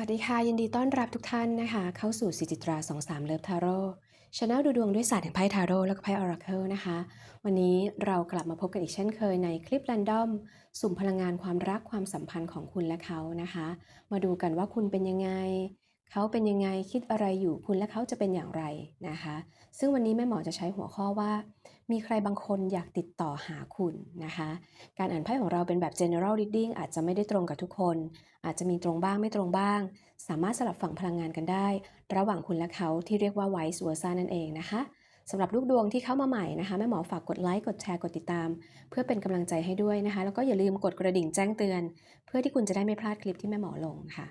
วัสดีค่ะ ยินดีต้อนรับทุกท่านนะคะ เข้าสู่สิจิตรา23 เลิฟทาโร่ชาแนลดูดวงด้วยศาสตร์แห่งไพ่ทาโร่และไพ่ออราเคิลนะคะ วันนี้เรากลับมาพบกันอีกเช่นเคยในคลิปแรนดอม สุ่มพลังงานความรักความสัมพันธ์ของคุณและเขานะคะ มาดูกันว่าคุณเป็นยังไง เขาเป็นยังไงคิดอะไรอยู่คุณและเขาจะเป็นอย่างไรนะคะ ซึ่งวันนี้แม่หมอจะใช้หัวข้อว่า มีใครบางคนอยากติดต่อหาคุณนะคะ การอ่านไพ่ของเราเป็นแบบ general reading อาจจะไม่ได้ตรงกับทุกคน อาจจะมีตรงบ้างไม่ตรงบ้าง สามารถสลับฝั่งพลังงานกันได้ ระหว่างคุณและเขาที่เรียกว่า vice versa นั่นเองนะคะสำหรับลูกดวงที่เข้ามาใหม่นะคะแม่หมอฝากกดไลค์กดแชร์กดติดตาม เพื่อเป็นกำลังใจให้ด้วยนะคะ แล้วก็อย่าลืมกดกระดิ่งแจ้งเตือน เพื่อที่คุณจะได้ไม่พลาดคลิปที่แม่หมอลงค่ะ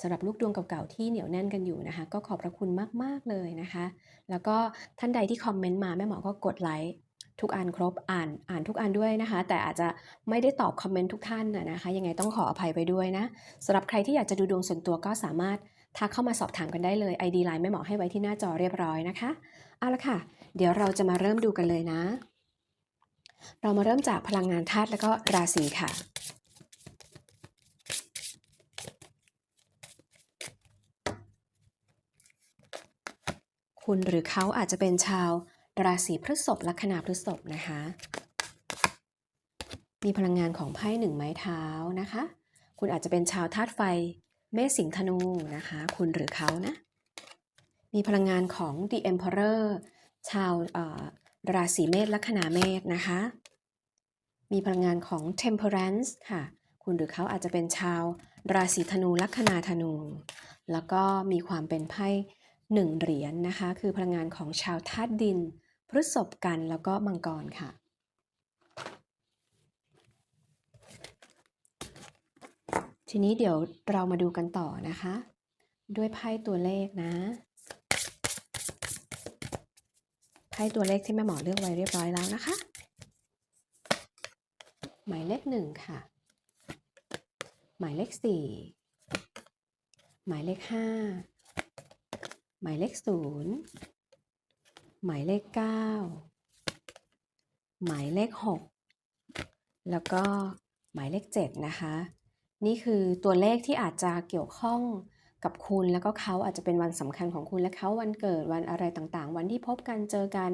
สำหรับลูกดวงเก่าๆที่เหนียวแน่นกันอยู่นะคะ ก็ขอบพระคุณมากๆเลยนะคะ แล้วก็ท่านใดที่คอมเมนต์มาแม่หมอก็กดไลค์ทุกอันครบอ่านอ่านทุกอันด้วยนะคะ แต่อาจจะไม่ได้ตอบคอมเมนต์ทุกท่านนะคะ ยังไงต้องขออภัยไปด้วยนะสำหรับใครที่อยากจะดูดวงส่วนตัวก็สามารถทักเข้ามาสอบถามกันได้เลย ID ไลน์แม่หมอให้ไว้ที่หน้าจอเรียบร้อยนะคะเอาละค่ะ เดี๋ยวเราจะมาเริ่มดูกันเลยนะ เรามาเริ่มจากพลังงานธาตุแล้วก็ราศีค่ะ คุณหรือเขาอาจจะเป็นชาวราศีพฤษภลัคนาพฤษภนะคะ มีพลังงานของไพ่หนึ่งไม้เท้านะคะ คุณอาจจะเป็นชาวธาตุไฟเมษสิงห์ธนูนะคะ คุณหรือเขานะ มีพลังงานของ The Emperor ชาวราศีเมษลัคนาเมษนะคะ มีพลังงานของ Temperance ค่ะ คุณหรือเขาอาจจะเป็นชาวราศีธนูลัคนาธนู แล้วก็มีความเป็นไพ่ หนึ่งเหรียญนะคะ คือพลังงานของชาวธาตุดิน พฤษภกันแล้วก็มังกรค่ะ ทีนี้เดี๋ยวเรามาดูกันต่อนะคะ ด้วยไพ่ตัวเลขนะไพ่ตัวเลขที่แม่หมอเลือกไว้เรียบร้อยแล้วนะคะ หมายเลขหนึ่งค่ะ หมายเลขสี่หมายเลขห้า หมายเลขศูนย์หมายเลขเก้าหมายเลขหกแล้วก็หมายเลขเจ็ดนะคะ นี่คือตัวเลขที่อาจจะเกี่ยวข้องกับคุณแล้วก็เขาอาจจะเป็นวันสำคัญของคุณและเขาวันเกิดวันอะไรต่างๆ วันที่พบกันเจอกัน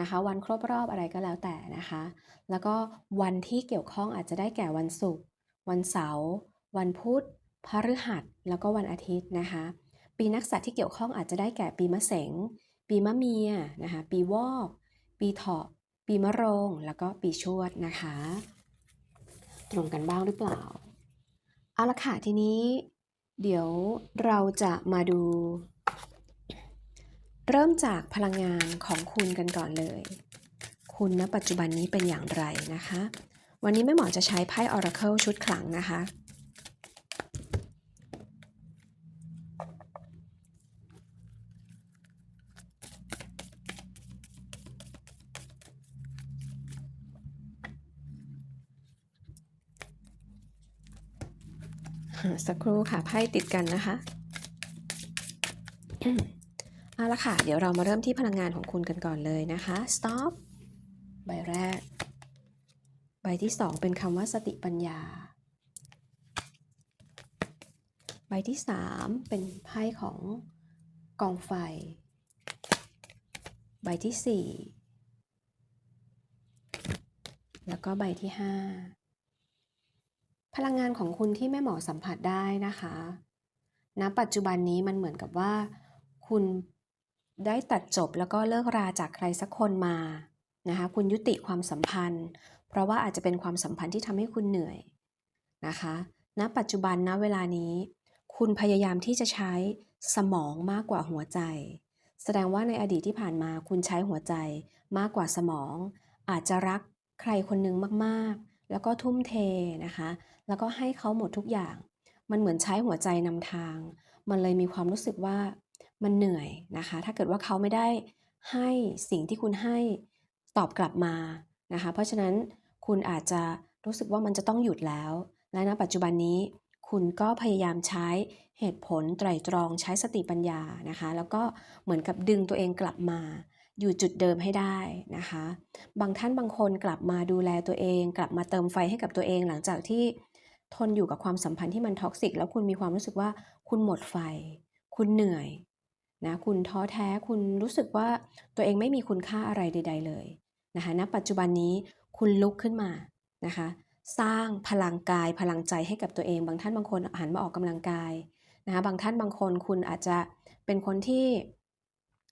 นะคะ วันครบรอบอะไรก็แล้วแต่นะคะ แล้วก็วันที่เกี่ยวข้องอาจจะได้แก่วันศุกร์วันเสาร์วันพุธพฤหัสแล้วก็วันอาทิตย์นะคะ ปีนักษัตริย์ที่เกี่ยวข้องอาจจะได้แก่ปีมะเสง ปีมะเมียนะคะปีวอก ปีเถาะ ปีมะโรง แล้วก็ปีชวดนะคะ ตรงกันบ้างหรือเปล่าเอาละค่ะทีนี้ เดี๋ยวเราจะมาดู เริ่มจากพลังงานของคุณกันก่อนเลย คุณณปัจจุบันนี้เป็นอย่างไรนะคะ วันนี้แม่หมอจะใช้ไพ่ Oracle ชุดขลังนะคะ สักครู่ค่ะไพ่ติดกันนะคะเอาละค่ะ เดี๋ยวเรามาเริ่มที่พลังงานของคุณกันก่อนเลยนะคะ stop ใบแรก ใบที่สองเป็นคำว่าสติปัญญา ใบที่สามเป็นไพ่ของกองไฟ ใบที่สี่แล้วก็ใบที่ห้า พลังงานของคุณที่แม่หมอสัมผัสได้นะคะณปัจจุบันนี้มันเหมือนกับว่า คุณได้ตัดจบแล้วก็เลิกราจากใครสักคนมานะคะคุณยุติความสัมพันธ์ เพราะว่าอาจจะเป็นความสัมพันธ์ที่ทำให้คุณเหนื่อยนะคะณปัจจุบันณเวลานี้ คุณพยายามที่จะใช้สมองมากกว่าหัวใจ แสดงว่าในอดีตที่ผ่านมาคุณใช้หัวใจมากกว่าสมอง อาจจะรักใครคนหนึ่งมากๆ แล้วก็ทุ่มเทนะคะ แล้วก็ให้เขาหมดทุกอย่าง มันเหมือนใช้หัวใจนำทาง มันเลยมีความรู้สึกว่ามันเหนื่อยนะคะ ถ้าเกิดว่าเขาไม่ได้ให้สิ่งที่คุณให้ตอบกลับมานะคะ เพราะฉะนั้นคุณอาจจะรู้สึกว่ามันจะต้องหยุดแล้ว และณปัจจุบันนี้คุณก็พยายามใช้เหตุผลไตรตรองใช้สติปัญญานะคะ แล้วก็เหมือนกับดึงตัวเองกลับมา อยู่จุดเดิมให้ได้นะคะ บางท่านบางคนกลับมาดูแลตัวเอง กลับมาเติมไฟให้กับตัวเอง หลังจากที่ ทนอยู่กับความสัมพันธ์ที่มันท็อกซิกแล้วคุณมีความรู้สึกว่าคุณหมดไฟ คุณเหนื่อยนะคุณท้อแท้คุณรู้สึกว่าตัวเองไม่มีคุณค่าอะไรใด ๆ เลยนะคะณปัจจุบันนี้คุณลุกขึ้นมานะคะสร้างพลังกายพลังใจให้กับตัวเอง บางท่านบางคนหันมาออกกำลังกายนะคะบางท่านบางคนคุณอาจจะเป็นคนที่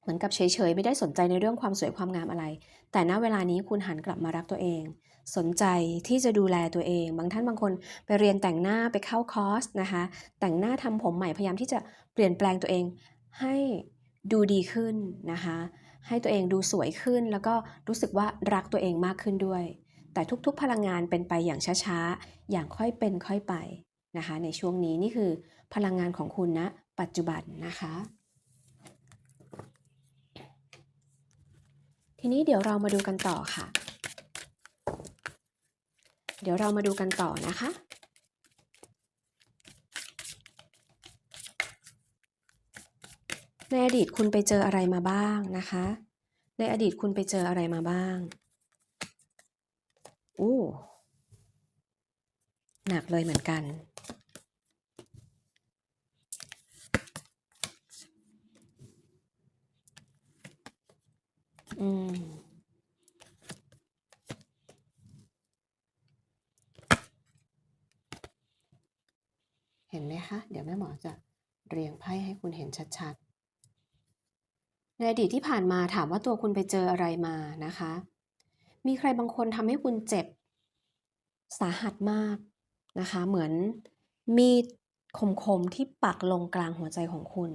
เหมือนกับเฉยๆ ไม่ได้สนใจในเรื่องความสวยความงามอะไร แต่ณเวลานี้คุณหันกลับมารักตัวเอง สนใจที่จะดูแลตัวเอง บางท่านบางคนไปเรียนแต่งหน้าไปเข้าคอร์สนะคะ แต่งหน้าทำผมใหม่พยายามที่จะเปลี่ยนแปลงตัวเองให้ดูดีขึ้นนะคะ ให้ตัวเองดูสวยขึ้น แล้วก็รู้สึกว่ารักตัวเองมากขึ้นด้วย แต่ทุกๆพลังงานเป็นไปอย่างช้าๆ อย่างค่อยเป็นค่อยไปนะคะ ในช่วงนี้นี่คือพลังงานของคุณณนะปัจจุบันนะคะ ทีนี้เดี๋ยวเรามาดูกันต่อค่ะ เดี๋ยวเรามาดูกันต่อนะคะ ในอดีตคุณไปเจออะไรมาบ้างนะคะ ในอดีตคุณไปเจออะไรมาบ้างอู้หนักเลยเหมือนกัน อืม เห็นไหมคะ เดี๋ยวแม่หมอจะเรียงไพ่ให้คุณเห็นชัดๆ ในอดีตที่ผ่านมาถามว่าตัวคุณไปเจออะไรมานะคะ มีใครบางคนทำให้คุณเจ็บ สาหัสมากนะคะ เหมือนมีดคมๆที่ปักลงกลางหัวใจของคุณ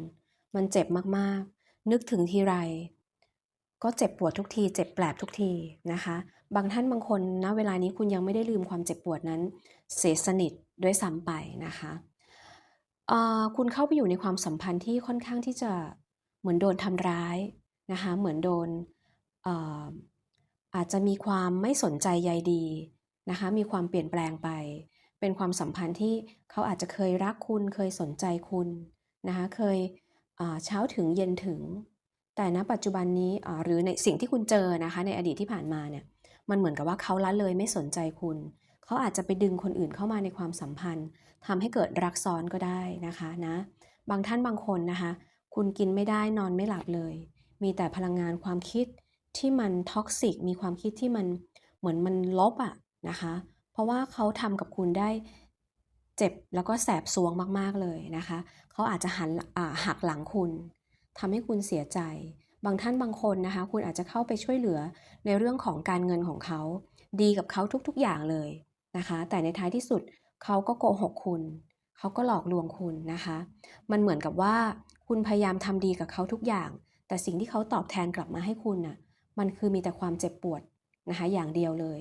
มันเจ็บมากๆ นึกถึงทีไร ก็เจ็บปวดทุกที เจ็บแปลบทุกทีนะคะ บางท่านบางคนณเวลานี้คุณยังไม่ได้ลืมความเจ็บปวดนั้น เสียสนิทด้วยซ้ำไปนะคะ คุณเข้าไปอยู่ในความสัมพันธ์ที่ค่อนข้างที่จะเหมือนโดนทำร้ายนะคะเหมือนโดนอาอาจจะมีความไม่สนใจใยดีนะคะมีความเปลี่ยนแปลงไป เป็นความสัมพันธ์ที่เขาอาจจะเคยรักคุณเคยสนใจคุณนะคะเคยเช้าถึงเย็นถึง แต่ณปัจจุบันนี้หรือในสิ่งที่คุณเจอนะคะในอดีตที่ผ่านมาเนี่ยมันเหมือนกับว่าเขาละเลยไม่สนใจคุณ เขาอาจจะไปดึงคนอื่นเข้ามาในความสัมพันธ์ทำให้เกิดรักซ้อนก็ได้นะคะนะ บางท่านบางคนนะคะ คุณกินไม่ได้นอนไม่หลับเลย มีแต่พลังงานความคิดที่มันท็อกซิกมีความคิดที่มันเหมือนมันลบอะนะคะ เพราะว่าเขาทำกับคุณได้เจ็บแล้วก็แสบซวงมากๆเลยนะคะเขาอาจจะหันหักหลังคุณทำให้คุณเสียใจ บางท่านบางคนนะคะ คุณอาจจะเข้าไปช่วยเหลือในเรื่องของการเงินของเขา ดีกับเขาทุกๆอย่างเลย นะคะ แต่ในท้ายที่สุดเขาก็โกหกคุณเขาก็หลอกลวงคุณนะคะ มันเหมือนกับว่าคุณพยายามทำดีกับเขาทุกอย่าง แต่สิ่งที่เขาตอบแทนกลับมาให้คุณน่ะมันคือมีแต่ความเจ็บปวดนะคะอย่างเดียวเลย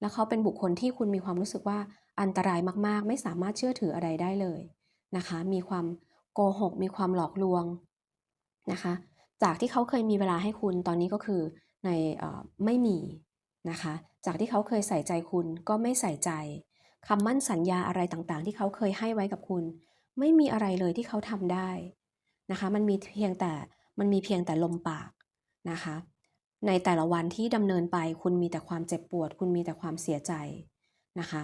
แล้วเขาเป็นบุคคลที่คุณมีความรู้สึกว่าอันตรายมากๆ ไม่สามารถเชื่อถืออะไรได้เลยนะคะ มีความโกหก มีความหลอกลวงนะคะ จากที่เขาเคยมีเวลาให้คุณตอนนี้ก็คือในไม่มีนะคะ จากที่เขาเคยใส่ใจคุณก็ไม่ใส่ใจคำมั่นสัญญาอะไรต่างๆ ที่เขาเคยให้ไว้กับคุณ ไม่มีอะไรเลยที่เขาทำได้นะคะ มันมีเพียงแต่มันมีเพียงแต่ลมปากนะคะ ในแต่ละวันที่ดำเนินไป คุณมีแต่ความเจ็บปวด คุณมีแต่ความเสียใจนะคะ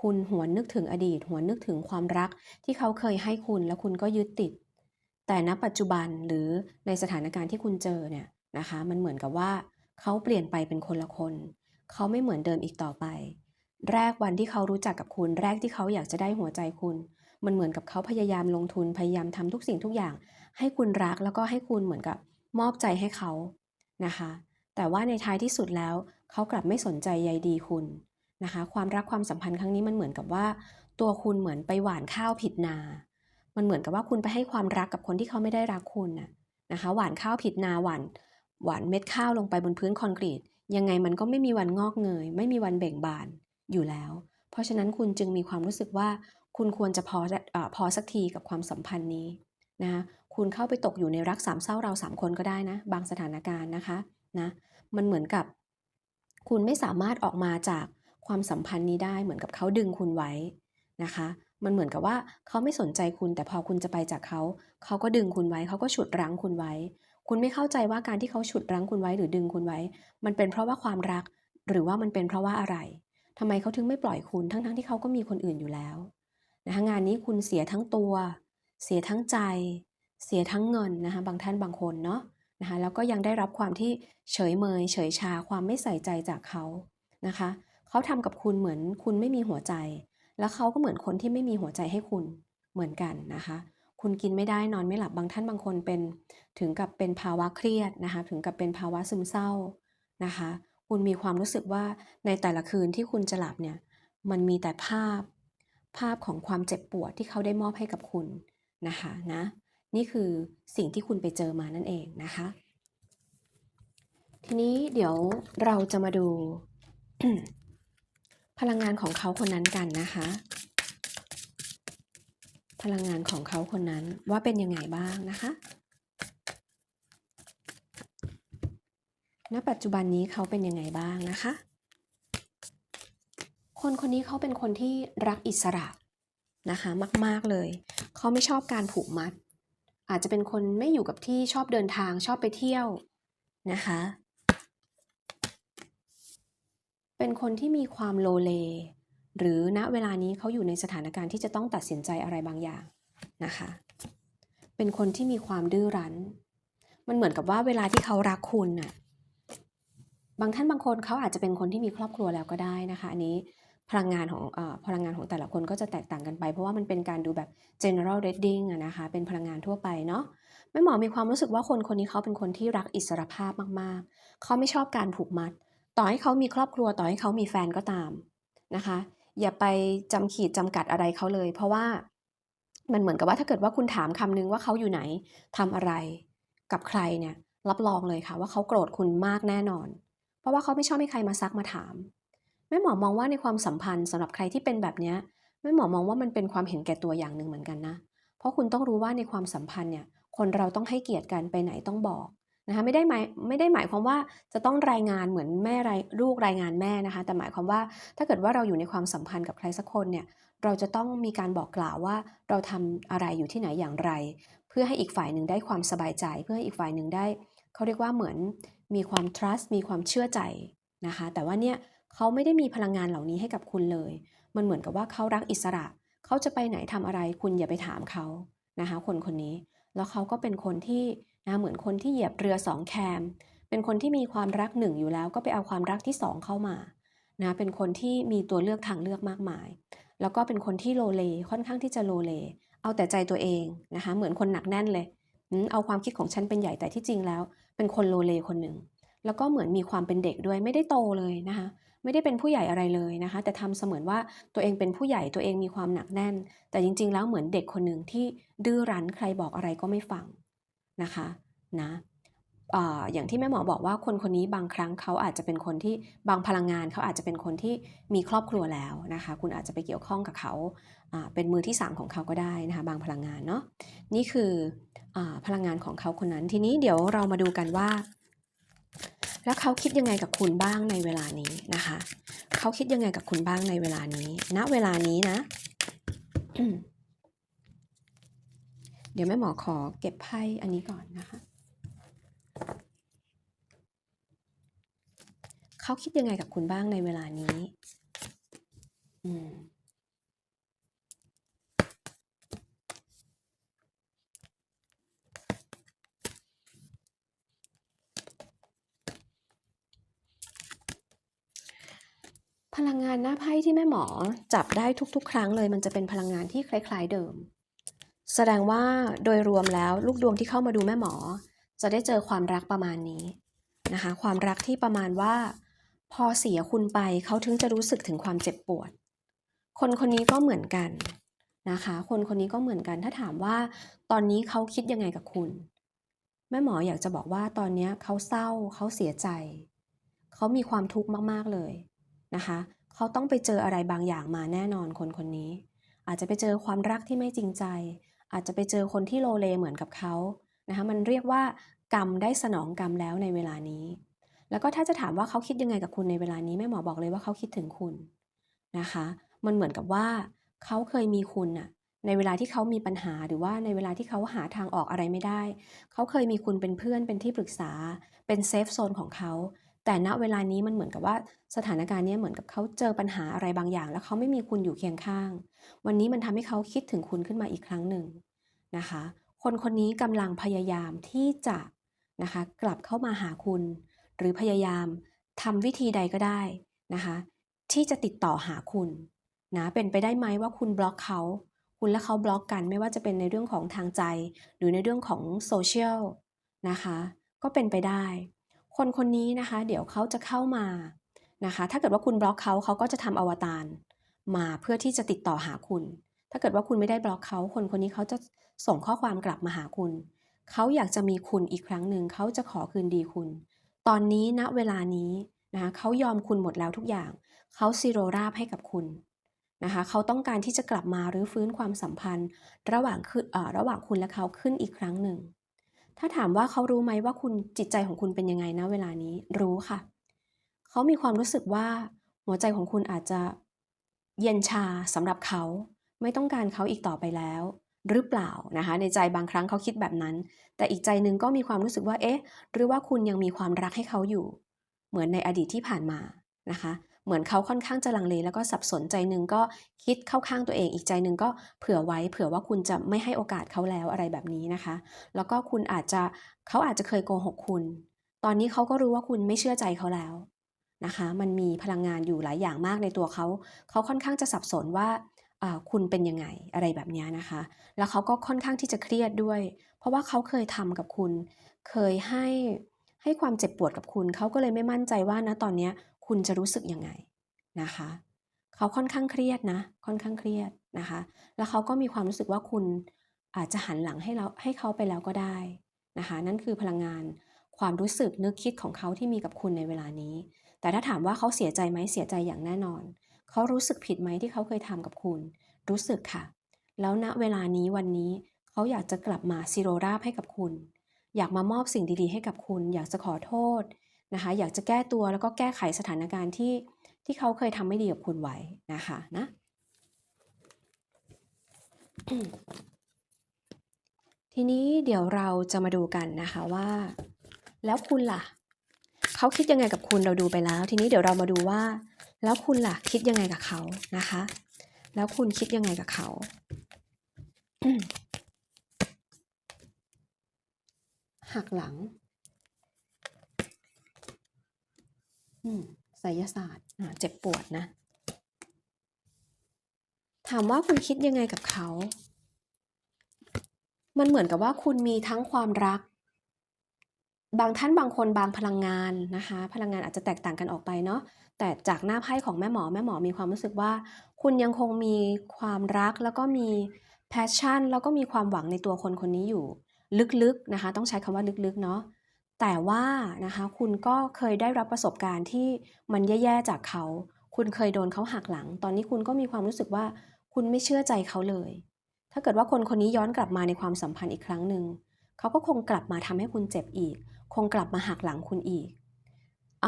คุณหวนนึกถึงอดีต หวนนึกถึงความรักที่เขาเคยให้คุณแล้วคุณก็ยึดติด แต่ณปัจจุบันหรือในสถานการณ์ที่คุณเจอเนี่ยนะคะ มันเหมือนกับว่าเขาเปลี่ยนไปเป็นคนละคน เขาไม่เหมือนเดิมอีกต่อไป แรกวันที่เขารู้จักกับคุณ แรกที่เขาอยากจะได้หัวใจคุณ มันเหมือนกับเขาพยายามลงทุนพยายามทำทุกสิ่งทุกอย่าง ให้คุณรักแล้วก็ให้คุณเหมือนกับมอบใจให้เขานะคะ แต่ว่าในท้ายที่สุดแล้วเขากลับไม่สนใจใยดีคุณนะคะ ความรักความสัมพันธ์ครั้งนี้มันเหมือนกับว่า ตัวคุณเหมือนไปหว่านข้าวผิดนา มันเหมือนกับว่าคุณไปให้ความรักกับคนที่เขาไม่ได้รักคุณนะคะ หว่านข้าวผิดนาหว่านหว่านเม็ดข้าวลงไปบนพื้นคอนกรีต ยังไงมันก็ไม่มีวันงอกเงย ไม่มีวันเบ่งบานอยู่แล้ว เพราะฉะนั้นคุณจึงมีความรู้สึกว่าคุณควรจะพออพอสักทีกับความสัมพันธ์นี้นะคะคุณเข้าไปตกอยู่ในรักสามเศร้าเราสามคนก็ได้นะ บางสถานการณ์นะคะนะมันเหมือนกับ คุณไม่สามารถออกมาจากความสัมพันธ์นี้ได้เหมือนกับเขาดึงคุณไว้นะคะ มันเหมือนกับว่าเขาไม่สนใจคุณแต่พอคุณจะไปจากเขา เขาก็ดึงคุณไว้ เขาก็ฉุดรั้งคุณไว้ คุณไม่เข้าใจว่าการที่เขาฉุดรั้งคุณไว้หรือดึงคุณไว้ มันเป็นเพราะว่าความรัก หรือว่ามันเป็นเพราะว่าอะไรทำไมเขาถึงไม่ปล่อยคุณทั้งๆทที่เขาก็มีคนอื่นอยู่แล้วนะคะงานนี้คุณเสียทั้งตัว เสียทั้งใจ เสียทั้งเงินนะคะบางท่านบางคนเนาะนะคะแล้วก็ยังได้รับความที่เฉยเมย เฉยชาความไม่ใส่ใจจากเขานะคะเขาทำกับคุณเหมือนคุณไม่มีหัวใจ แล้วเขาก็เหมือนคนที่ไม่มีหัวใจให้คุณเหมือนกันนะคะ คุณกินไม่ได้นอนไม่หลับบางท่านบางคนเป็นถึงกับเป็นภาวะเครียดนะคะ ถึงกับเป็นภาวะซึมเศร้านะคะ คุณมีความรู้สึกว่าในแต่ละคืนที่คุณจะหลับเนี่ยมันมีแต่ภาพภาพของความเจ็บปวดที่เขาได้มอบให้กับคุณนะคะนะนี่คือสิ่งที่คุณไปเจอมานั่นเองนะคะ ทีนี้เดี๋ยวเราจะมาดู พลังงานของเขาคนนั้นกันนะคะ พลังงานของเขาคนนั้นว่าเป็นยังไงบ้างนะคะ ณ ปัจจุบันนี้เขาเป็นยังไงบ้างนะคะ คนคนนี้เขาเป็นคนที่รักอิสระนะคะมาก ๆเลย เขาไม่ชอบการผูกมัด อาจจะเป็นคนไม่อยู่กับที่ชอบเดินทางชอบไปเที่ยวนะคะ เป็นคนที่มีความโลเล หรือณเวลานี้เขาอยู่ในสถานการณ์ที่จะต้องตัดสินใจอะไรบางอย่างนะคะ เป็นคนที่มีความดื้อรั้น มันเหมือนกับว่าเวลาที่เขารักคุณน่ะ บางท่านบางคนเขาอาจจะเป็นคนที่มีครอบครัวแล้วก็ได้นะคะ อันนี้พลังงานของเออพลังงานของแต่ละคนก็จะแตกต่างกันไป เพราะว่ามันเป็นการดูแบบ general reading อะนะคะ เป็นพลังงานทั่วไปเนาะแม่หมอมีความรู้สึกว่าคนคนนี้เขาเป็นคนที่รักอิสรภาพมากๆ เขาไม่ชอบการผูกมัด ต่อให้เขามีครอบครัวต่อให้เขามีแฟนก็ตามนะคะ อย่าไปจำขีดจำกัดอะไรเขาเลย เพราะว่ามันเหมือนกับว่าถ้าเกิดว่าคุณถามคำนึงว่าเขาอยู่ไหนทำอะไรกับใครเนี่ยรับรองเลยค่ะว่าเขาโกรธคุณมากแน่นอน เพราะว่าเขาไม่ชอบให้ใครมาซักมาถามแม่หมอมองว่าในความสัมพันธ์สำหรับใครที่เป็นแบบเนี้ยแม่หมอมองว่ามันเป็นความเห็นแก่ตัวอย่างหนึ่งเหมือนกันนะ เพราะคุณต้องรู้ว่าในความสัมพันธ์เนี่ยคนเราต้องให้เกียรติกันไปไหนต้องบอก นะคะไม่ได้หมายไม่ได้หมายความว่าจะต้องรายงานเหมือนแม่รายลูกรายงานแม่นะคะ แต่หมายความว่าถ้าเกิดว่าเราอยู่ในความสัมพันธ์กับใครสักคนเนี่ยเราจะต้องมีการบอกกล่าวว่าเราทำอะไรอยู่ที่ไหนอย่างไร เพื่อให้อีกฝ่ายหนึ่งได้ความสบายใจ เพื่อให้อีกฝ่ายหนึ่งได้เขาเรียกว่าเหมือนมีความ trust มีความเชื่อใจนะคะ แต่ว่าเนี่ยเขาไม่ได้มีพลังงานเหล่านี้ให้กับคุณเลย มันเหมือนกับว่าเขารักอิสระ เขาจะไปไหนทำอะไร คุณอย่าไปถามเขานะคะ คนคนนี้ แล้วเขาก็เป็นคนที่ นะเหมือนคนที่เหยียบเรือสองแคม เป็นคนที่มีความรักหนึ่งอยู่แล้ว ก็ไปเอาความรักที่สองเข้ามานะเป็นคนที่มีตัวเลือกทางเลือกมากมาย แล้วก็เป็นคนที่โลเลค่อนข้างที่จะโลเล เอาแต่ใจตัวเองนะคะเหมือนคนหนักแน่นเลยเอาความคิดของฉันเป็นใหญ่แต่ที่จริงแล้ว เป็นคนโลเลคนหนึ่งแล้วก็เหมือนมีความเป็นเด็กด้วยไม่ได้โตเลยนะคะไม่ได้เป็นผู้ใหญ่อะไรเลยนะคะ แต่ทำเสมือนว่าตัวเองเป็นผู้ใหญ่ตัวเองมีความหนักแน่น แต่จริง ๆ แล้วเหมือนเด็กคนหนึ่งที่ดื้อรั้นใครบอกอะไรก็ไม่ฟัง นะคะนะอย่างที่แม่หมอบอกว่าคนคนนี้บางครั้งเขาอาจจะเป็นคนที่บางพลังงานเขาอาจจะเป็นคนที่มีครอบครัวแล้วนะคะ คุณอาจจะไปเกี่ยวข้องกับเขาเป็นมือที่สามของเขาก็ได้นะคะ บางพลังงานเนาะนี่คืออพลังงานของเขาคนนั้น ทีนี้เดี๋ยวเรามาดูกันว่า แล้วเขาคิดยังไงกับคุณบ้างในเวลานี้นะคะเขาคิดยังไงกับคุณบ้างในเวลานี้ณเวลานี้นะ เดี๋ยวแม่หมอขอเก็บไพ่อันนี้ก่อนนะคะ เขาคิดยังไงกับคุณบ้างในเวลานี้ อืมพลังงานหน้าไพ่ที่แม่หมอจับได้ทุก ๆ ครั้งเลย มันจะเป็นพลังงานที่คล้าย ๆ เดิม แสดงว่าโดยรวมแล้วลูกดวงที่เข้ามาดูแม่หมอ จะได้เจอความรักประมาณนี้นะคะ ความรักที่ประมาณว่า พอเสียคุณไปเขาถึงจะรู้สึกถึงความเจ็บปวด คนคนนี้ก็เหมือนกันนะคะ คนคนนี้ก็เหมือนกันถ้าถามว่า ตอนนี้เขาคิดยังไงกับคุณ แม่หมออยากจะบอกว่าตอนนี้เขาเศร้าเขาเสียใจ เขามีความทุกข์มากๆเลยนะคะเขาต้องไปเจออะไรบางอย่างมาแน่นอนคนคนนี้ อาจจะไปเจอความรักที่ไม่จริงใจ อาจจะไปเจอคนที่โลเลเหมือนกับเขานะคะมันเรียกว่ากรรมได้สนองกรรมแล้วในเวลานี้ แล้วก็ถ้าจะถามว่าเขาคิดยังไงกับคุณในเวลานี้แม่หมอบอกเลยว่าเขาคิดถึงคุณนะคะ มันเหมือนกับว่าเขาเคยมีคุณน่ะในเวลาที่เขามีปัญหาหรือว่าในเวลาที่เขาหาทางออกอะไรไม่ได้ เขาเคยมีคุณเป็นเพื่อนเป็นที่ปรึกษา เป็นเซฟโซนของเขา แต่ณเวลานี้มันเหมือนกับว่าสถานการณ์นี้เหมือนกับเขาเจอปัญหาอะไรบางอย่าง แล้วเขาไม่มีคุณอยู่เคียงข้าง วันนี้มันทำให้เขาคิดถึงคุณขึ้นมาอีกครั้งหนึ่งนะคะ คนคนนี้กำลังพยายามที่จะนะคะกลับเข้ามาหาคุณ หรือพยายามทำวิธีใดก็ได้นะคะที่จะติดต่อหาคุณนะเป็นไปได้ไหมว่าคุณบล็อกเขาคุณและเขาบล็อกกันไม่ว่าจะเป็นในเรื่องของทางใจ หรือในเรื่องของโซเชียลนะคะก็เป็นไปได้ คนคนนี้นะคะ เดี๋ยวเขาจะเข้ามานะคะ ถ้าเกิดว่าคุณบล็อกเขาเขาก็จะทำอวตารมาเพื่อที่จะติดต่อหาคุณ ถ้าเกิดว่าคุณไม่ได้บล็อกเขาคนคนนี้เขาจะส่งข้อความกลับมาหาคุณ เขาอยากจะมีคุณอีกครั้งหนึ่งเขาจะขอคืนดีคุณ ตอนนี้ณเวลานี้นะคะเขายอมคุณหมดแล้วทุกอย่าง เขาซีโรราบให้กับคุณนะคะเขาต้องการที่จะกลับมาหรือฟื้นความสัมพันธ์ ระหว่างคืออระหว่างคุณและเขาขึ้นอีกครั้งหนึ่ง ถ้าถามว่าเขารู้ไหมว่าคุณจิตใจของคุณเป็นยังไงนะเวลานี้รู้ค่ะ เขามีความรู้สึกว่า หัวใจของคุณอาจจะเย็นชาสำหรับเขา ไม่ต้องการเขาอีกต่อไปแล้ว หรือเปล่านะคะ ในใจบางครั้งเขาคิดแบบนั้น แต่อีกใจหนึ่งก็มีความรู้สึกว่าเอ๊ะ หรือว่าคุณยังมีความรักให้เขาอยู่ เหมือนในอดีตที่ผ่านมานะคะ เหมือนเขาค่อนข้างจะลังเลแล้วก็สับสนใจหนึ่งก็คิดเข้าข้างตัวเองอีกใจหนึ่งก็เผื่อไว้ เผื่อว่าคุณจะไม่ให้โอกาสเขาแล้วอะไรแบบนี้นะคะ แล้วก็คุณอาจจะเขาอาจจะเคยโกหกคุณ ตอนนี้เขาก็รู้ว่าคุณไม่เชื่อใจเขาแล้วนะคะ มันมีพลังงานอยู่หลายอย่างมากในตัวเขาเขาค่อนข้างจะสับสนว่าคุณเป็นยังไงอะไรแบบนี้นะคะ แล้วเขาก็ค่อนข้างที่จะเครียดด้วย เพราะว่าเขาเคยทำกับคุณ เคยให้ให้ความเจ็บปวดกับคุณ เขาก็เลยไม่มั่นใจว่านะตอนนี้ คุณจะรู้สึกยังไงนะคะ เขาค่อนข้างเครียดนะ ค่อนข้างเครียดนะคะ แล้วเขาก็มีความรู้สึกว่าคุณอาจจะหันหลังให้เราให้เขาไปแล้วก็ได้นะคะ นั่นคือพลังงานความรู้สึกนึกคิดของเขาที่มีกับคุณในเวลานี้ แต่ถ้าถามว่าเขาเสียใจไหมเสียใจอย่างแน่นอน เขารู้สึกผิดไหมที่เขาเคยทำกับคุณ รู้สึกค่ะ แล้วณเวลานี้วันนี้เขาอยากจะกลับมาซีโรราบให้กับคุณ อยากมามอบสิ่งดีๆ ให้กับคุณ อยากจะขอโทษ นะคะอยากจะแก้ตัวแล้วก็แก้ไขสถานการณ์ที่ที่เขาเคยทำไม่ดีกับคุณไว้นะคะนะทีนี้เดี๋ยวเราจะมาดูกันนะคะว่า แล้วคุณล่ะ เขาคิดยังไงกับคุณเราดูไปแล้ว ทีนี้เดี๋ยวเรามาดูว่า แล้วคุณล่ะ คิดยังไงกับเขานะคะ แล้วคุณคิดยังไงกับเขาหักหลัง อืม ไสยศาสตร์อ่าเจ็บปวดนะ ถามว่าคุณคิดยังไงกับเขา มันเหมือนกับว่าคุณมีทั้งความรัก บางท่านบางคนบางพลังงานนะคะ พลังงานอาจจะแตกต่างกันออกไปเนาะ แต่จากหน้าไพ่ของแม่หมอแม่หมอมีความรู้สึกว่า คุณยังคงมีความรักแล้วก็มี passion แล้วก็มีความหวังในตัวคนคนนี้อยู่ ลึกๆนะคะ ต้องใช้คำว่าลึกๆเนาะ แต่ว่านะคะคุณก็เคยได้รับประสบการณ์ที่มันแย่ๆจากเขา คุณเคยโดนเขาหักหลัง ตอนนี้คุณก็มีความรู้สึกว่าคุณไม่เชื่อใจเขาเลย ถ้าเกิดว่าคนคนนี้ย้อนกลับมาในความสัมพันธ์อีกครั้งหนึ่งเขาก็คงกลับมาทำให้คุณเจ็บอีก คงกลับมาหักหลังคุณอีกอ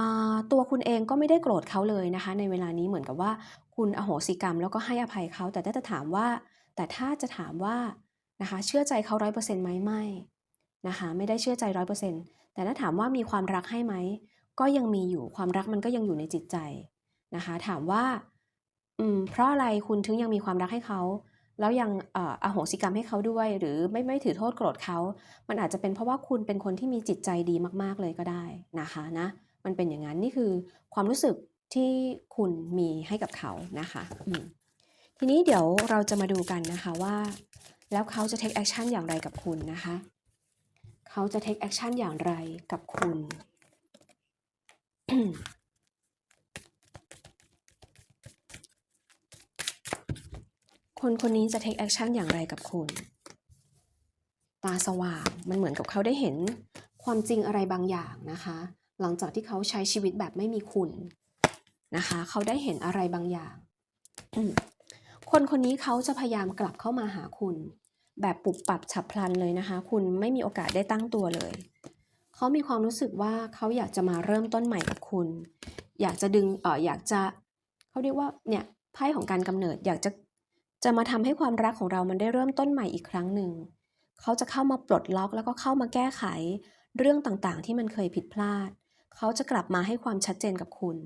ตัวคุณเองก็ไม่ได้โกรธเขาเลยนะคะ ในเวลานี้เหมือนกับว่า คุณอโหสิกรรมแล้วก็ให้อภัยเขา แต่ถ้าจะถามว่า แต่ถ้าจะถามว่านะคะ เชื่อใจเขาร้อยเปอร์เซ็นต์ไหมไม่นะคะ ไม่ได้เชื่อใจร้อยเปอร์เซ็นต์ แต่ถ้าถามว่ามีความรักให้ไหม ก็ยังมีอยู่ความรักมันก็ยังอยู่ในจิตใจนะคะ ถามว่าอืมเพราะอะไรคุณถึงยังมีความรักให้เขา แล้วยังออโหสิกรรมให้เขาด้วย หรือไม่ไม่ถือโทษโกรธเขา มันอาจจะเป็นเพราะว่าคุณเป็นคนที่มีจิตใจดีมากๆเลยก็ได้นะคะนะมันเป็นอย่างนั้นนี่คือความรู้สึกที่คุณมีให้กับเขานะคะทีนี้เดี๋ยวเราจะมาดูกันนะคะว่า แล้วเขาจะ take action อย่างไรกับคุณนะคะ เขาจะ take action อย่างไรกับคุณ คนคนนี้จะ take action อย่างไรกับคุณ ตาสว่าง มันเหมือนกับเขาได้เห็นความจริงอะไรบางอย่างนะคะ หลังจากที่เขาใช้ชีวิตแบบไม่มีคุณนะคะ เขาได้เห็นอะไรบางอย่าง คนคนนี้เขาจะพยายามกลับเข้ามาหาคุณ แบบปุบปับฉับพลันเลยนะคะ คุณไม่มีโอกาสได้ตั้งตัวเลย เขามีความรู้สึกว่าเขาอยากจะมาเริ่มต้นใหม่กับคุณ อยากจะดึงเอออยากจะเขาเรียกว่าเนี่ยไพ่ของการกำเนิดอยากจะจะมาทำให้ความรักของเรามันได้เริ่มต้นใหม่อีกครั้งหนึ่ง เขาจะเข้ามาปลดล็อกแล้วก็เข้ามาแก้ไข เรื่องต่างๆ ที่มันเคยผิดพลาด เขาจะกลับมาให้ความชัดเจนกับคุณ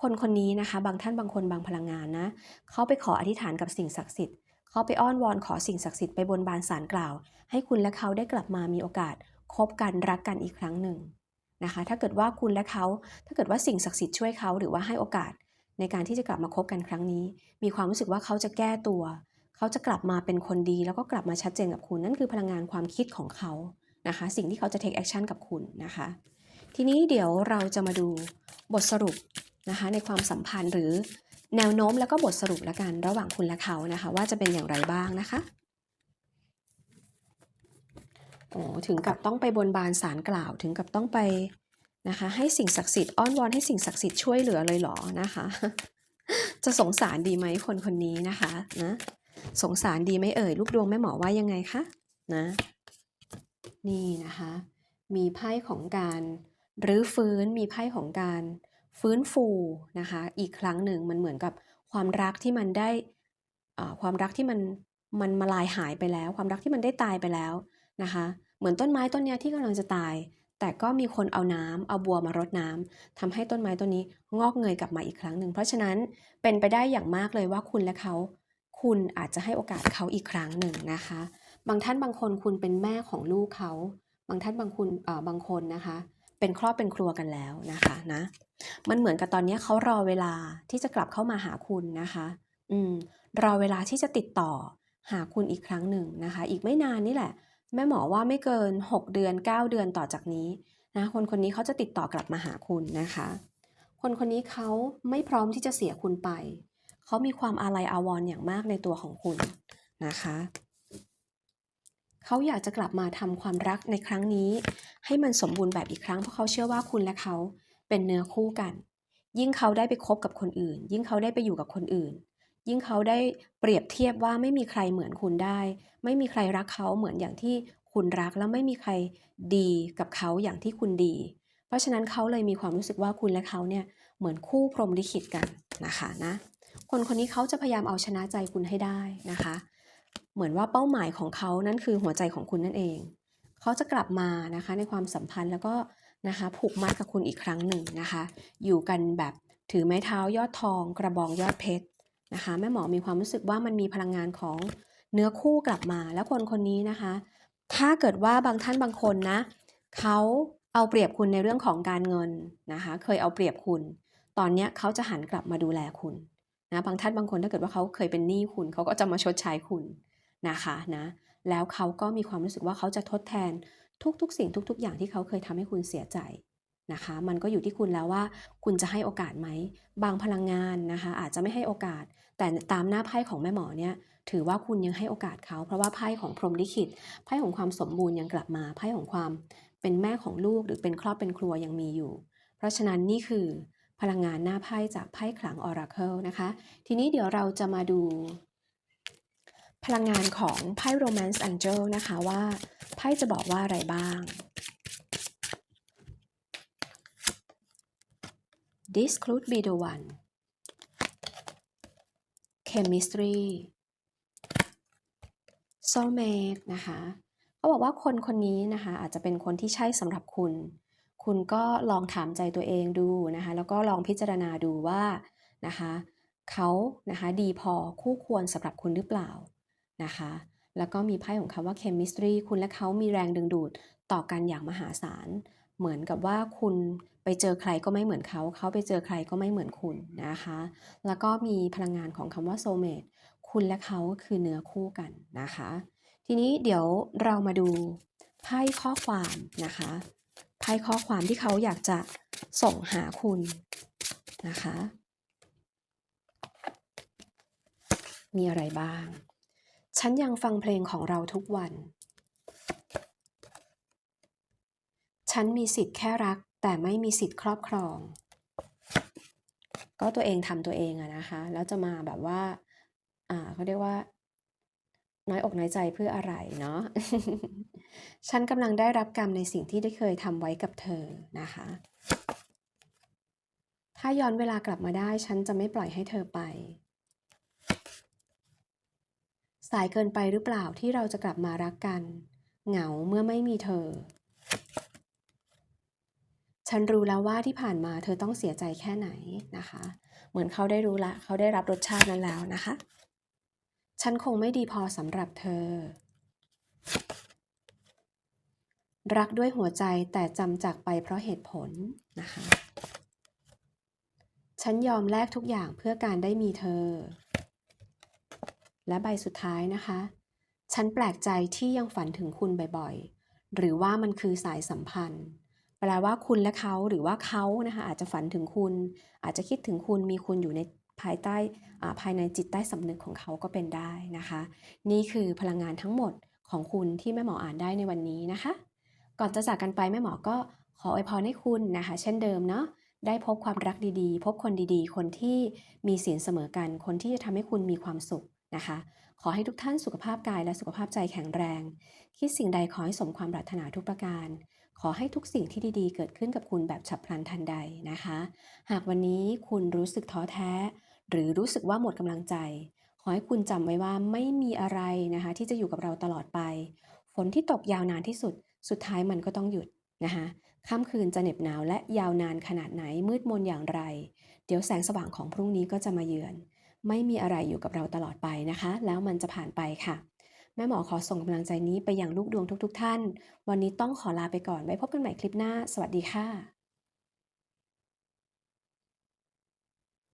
คนคนนี้นะคะ บางท่านบางคนบางพลังงานนะ เขาไปขออธิษฐานกับสิ่งศักดิ์สิทธิ์ เขาไปอ้อนวอนขอสิ่งศักดิ์สิทธิ์ไปบนบานสารกล่าว ให้คุณและเขาได้กลับมามีโอกาสคบกันรักกันอีกครั้งหนึ่งนะคะ ถ้าเกิดว่าคุณและเขา ถ้าเกิดว่าสิ่งศักดิ์สิทธิ์ช่วยเขาหรือว่าให้โอกาส ในการที่จะกลับมาคบกันครั้งนี้ มีความรู้สึกว่าเขาจะแก้ตัว เขาจะกลับมาเป็นคนดี แล้วก็กลับมาชัดเจนกับคุณนั่นคือพลังงานความคิดของเขานะคะ สิ่งที่เขาจะ take action กับคุณนะคะ ทีนี้เดี๋ยวเราจะมาดูบทสรุปนะคะในความสัมพันธ์หรือ แนวโน้มแล้วก็บทสรุปละกันระหว่างคุณและเขานะคะ ว่าจะเป็นอย่างไรบ้างนะคะโอ้ถึงกับต้องไปบนบานสารกล่าวถึงกับต้องไปนะคะให้สิ่งศักดิ์สิทธิ์อ้อนวอนให้สิ่งศักดิ์สิทธิ์ช่วยเหลือเลยเหรอนะคะ จะสงสารดีไหมคนคนนี้นะคะนะสงสารดีไหมเอ่ยลูกดวงแม่หมอว่ายังไงคะนะนี่นะคะ มีไพ่ของการรื้อฟื้นมีไพ่ของการ ฟื้นฟูนะคะ อีกครั้งหนึ่งมันเหมือนกับความรักที่มันได้อ่าความรักที่มันมันมาลายหายไปแล้ว ความรักที่มันได้ตายไปแล้วนะคะ เหมือนต้นไม้ต้นเนี้ยที่กำลังจะตาย แต่ก็มีคนเอาน้ำเอาบัวมารดน้ำทำให้ต้นไม้ต้นนี้งอกเงยกลับมาอีกครั้งหนึ่งเพราะฉะนั้นเป็นไปได้อย่างมากเลยว่าคุณและเขาคุณอาจจะให้โอกาสเขาอีกครั้งหนึ่งนะคะ บางท่านบางคนคุณเป็นแม่ของลูกเขา บางท่านบางคุณเออบางคนนะคะ เป็นครอบเป็นครัวกันแล้วนะคะนะ มันเหมือนกับตอนนี้เขารอเวลาที่จะกลับเข้ามาหาคุณนะคะ อืม รอเวลาที่จะติดต่อหาคุณอีกครั้งหนึ่งนะคะ อีกไม่นานนี่แหละ แม่หมอว่าไม่เกิน 6 เดือน 9 เดือนต่อจากนี้นะคนคนนี้เขาจะติดต่อกลับมาหาคุณนะคะ คนคนนี้เขาไม่พร้อมที่จะเสียคุณไป เขามีความอาลัยอาวรณ์อย่างมากในตัวของคุณนะคะ เขาอยากจะกลับมาทำความรักในครั้งนี้ ให้มันสมบูรณ์แบบอีกครั้งเพราะเขาเชื่อว่าคุณและเขาเป็นเนื้อคู่กัน ยิ่งเขาได้ไปคบกับคนอื่น ยิ่งเขาได้ไปอยู่กับคนอื่น ยิ่งเขาได้เปรียบเทียบว่าไม่มีใครเหมือนคุณได้ ไม่มีใครรักเขาเหมือนอย่างที่คุณรักแล้วไม่มีใครดีกับเขาอย่างที่คุณดี เพราะฉะนั้นเขาเลยมีความรู้สึกว่าคุณและเขาเนี่ยเหมือนคู่พรหมลิขิตกันนะคะนะคนคนนี้เขาจะพยายามเอาชนะใจคุณให้ได้นะคะ เหมือนว่าเป้าหมายของเขานั่นคือหัวใจของคุณนั่นเอง เขาจะกลับมานะคะในความสัมพันธ์แล้วก็นะคะผูกมัดกับคุณอีกครั้งหนึ่งนะคะ อยู่กันแบบถือไม้เท้ายอดทอง กระบองยอดเพชรนะคะแม่หมอมีความรู้สึกว่ามันมีพลังงานของเนื้อคู่กลับมาแล้วคนคนนี้นะคะ ถ้าเกิดว่าบางท่านบางคนนะเขาเอาเปรียบคุณในเรื่องของการเงินนะคะ เคยเอาเปรียบคุณ ตอนนี้เขาจะหันกลับมาดูแลคุณนะบางท่านบางคนถ้าเกิดว่าเขาเคยเป็นหนี้คุณเขาก็จะมาชดใช้คุณ นะคะนะแล้วเขาก็มีความรู้สึกว่าเขาจะทดแทนทุกๆ สิ่งทุก ๆ อย่างที่เขาเคยทำให้คุณเสียใจนะคะ มันก็อยู่ที่คุณแล้วว่าคุณจะให้โอกาสไหม บางพลังงานนะคะ อาจจะไม่ให้โอกาส แต่ตามหน้าไพ่ของแม่หมอเนี่ยถือว่าคุณยังให้โอกาสเขา เพราะว่าไพ่ของพรหมลิขิตไพ่ของความสมบูรณ์ยังกลับมาไพ่ของความเป็นแม่ของลูกหรือเป็นครอบเป็นครัวยังมีอยู่ เพราะฉะนั้นนี่คือพลังงานหน้าไพ่จากไพ่ขลังออราเคิลนะคะ ทีนี้เดี๋ยวเราจะมาดู พลังงานของไพ่ Romance Angel นะคะว่าไพ่จะบอกว่าอะไรบ้าง This could be the one Chemistry Soulmate นะคะเขาบอกว่าคนคนนี้นะคะอาจจะเป็นคนที่ใช่สำหรับคุณ คุณก็ลองถามใจตัวเองดูนะคะแล้วก็ลองพิจารณาดูว่านะคะเขานะคะดีพอคู่ควรสำหรับคุณหรือเปล่า นะคะ แล้วก็มีไพ่ของคำว่า chemistry คุณและเขามีแรงดึงดูดต่อกันอย่างมหาศาล เหมือนกับว่าคุณไปเจอใครก็ไม่เหมือนเขา เขาไปเจอใครก็ไม่เหมือนคุณนะคะ แล้วก็มีพลังงานของคำว่า soulmate คุณและเขาคือเนื้อคู่กันนะคะ ทีนี้เดี๋ยวเรามาดูไพ่ข้อความนะคะ ไพ่ข้อความที่เขาอยากจะส่งหาคุณนะคะ มีอะไรบ้าง ฉันยังฟังเพลงของเราทุกวัน ฉันมีสิทธิ์แค่รัก แต่ไม่มีสิทธิ์ครอบครอง ก็ตัวเองทำตัวเองอะนะคะ แล้วจะมาแบบว่า อ่าเขาเรียกว่า น้อยอกน้อยใจเพื่ออะไรเนาะ ฉันกำลังได้รับกรรมในสิ่งที่ได้เคยทำไว้กับเธอนะคะ ถ้าย้อนเวลากลับมาได้ ฉันจะไม่ปล่อยให้เธอไปายเกินไปหรือเปล่าที่เราจะกลับมารักกัน เหงาเมื่อไม่มีเธอฉันฉันรู้แล้วว่าที่ผ่านมาเธอต้องเสียใจแค่ไหนนะคะ เหมือนเขาได้รู้ละ เขาได้รับรสชาตินั้นแล้วนะคะ ฉันคงไม่ดีพอสำหรับเธอ รักด้วยหัวใจแต่จำจากไปเพราะเหตุผลนะคะ ฉันยอมแลกทุกอย่างเพื่อการได้มีเธอ และใบสุดท้ายนะคะ ฉันแปลกใจที่ยังฝันถึงคุณบ่อยๆ หรือว่ามันคือสายสัมพันธ์ แปลว่าคุณและเขาหรือว่าเขานะคะอาจจะฝันถึงคุณ อาจจะคิดถึงคุณมีคุณอยู่ในภายใต้ภายในจิตใต้สำนึกของเขาก็เป็นได้นะคะ นี่คือพลังงานทั้งหมดของคุณที่แม่หมออ่านได้ในวันนี้นะคะ ก่อนจะจากกันไปแม่หมอก็ขออวยพรให้คุณนะคะ เช่นเดิมเนาะได้พบความรักดีๆ พบคนดีๆ คนที่มีศีลเสมอกัน คนที่จะทำให้คุณมีความสุข นะคะ ขอให้ทุกท่านสุขภาพกายและสุขภาพใจแข็งแรง คิดสิ่งใดขอให้สมความปรารถนาทุกประการ ขอให้ทุกสิ่งที่ดีๆ เกิดขึ้นกับคุณแบบฉับพลันทันใดนะคะ หากวันนี้คุณรู้สึกท้อแท้ หรือรู้สึกว่าหมดกำลังใจ ขอให้คุณจำไว้ว่าไม่มีอะไรนะคะ ที่จะอยู่กับเราตลอดไป ฝนที่ตกยาวนานที่สุด สุดท้ายมันก็ต้องหยุดนะคะค่ำคืนจะเหน็บหนาวและยาวนานขนาดไหนมืดมนอย่างไร เดี๋ยวแสงสว่างของพรุ่งนี้ก็จะมาเยือน ไม่มีอะไรอยู่กับเราตลอดไปนะคะ แล้วมันจะผ่านไปค่ะ แม่หมอขอส่งกำลังใจนี้ไปยังลูกดวงทุกๆทท่าน วันนี้ต้องขอลาไปก่อนไว้พบกันใหม่คลิปหน้า สวัสดีค่ะ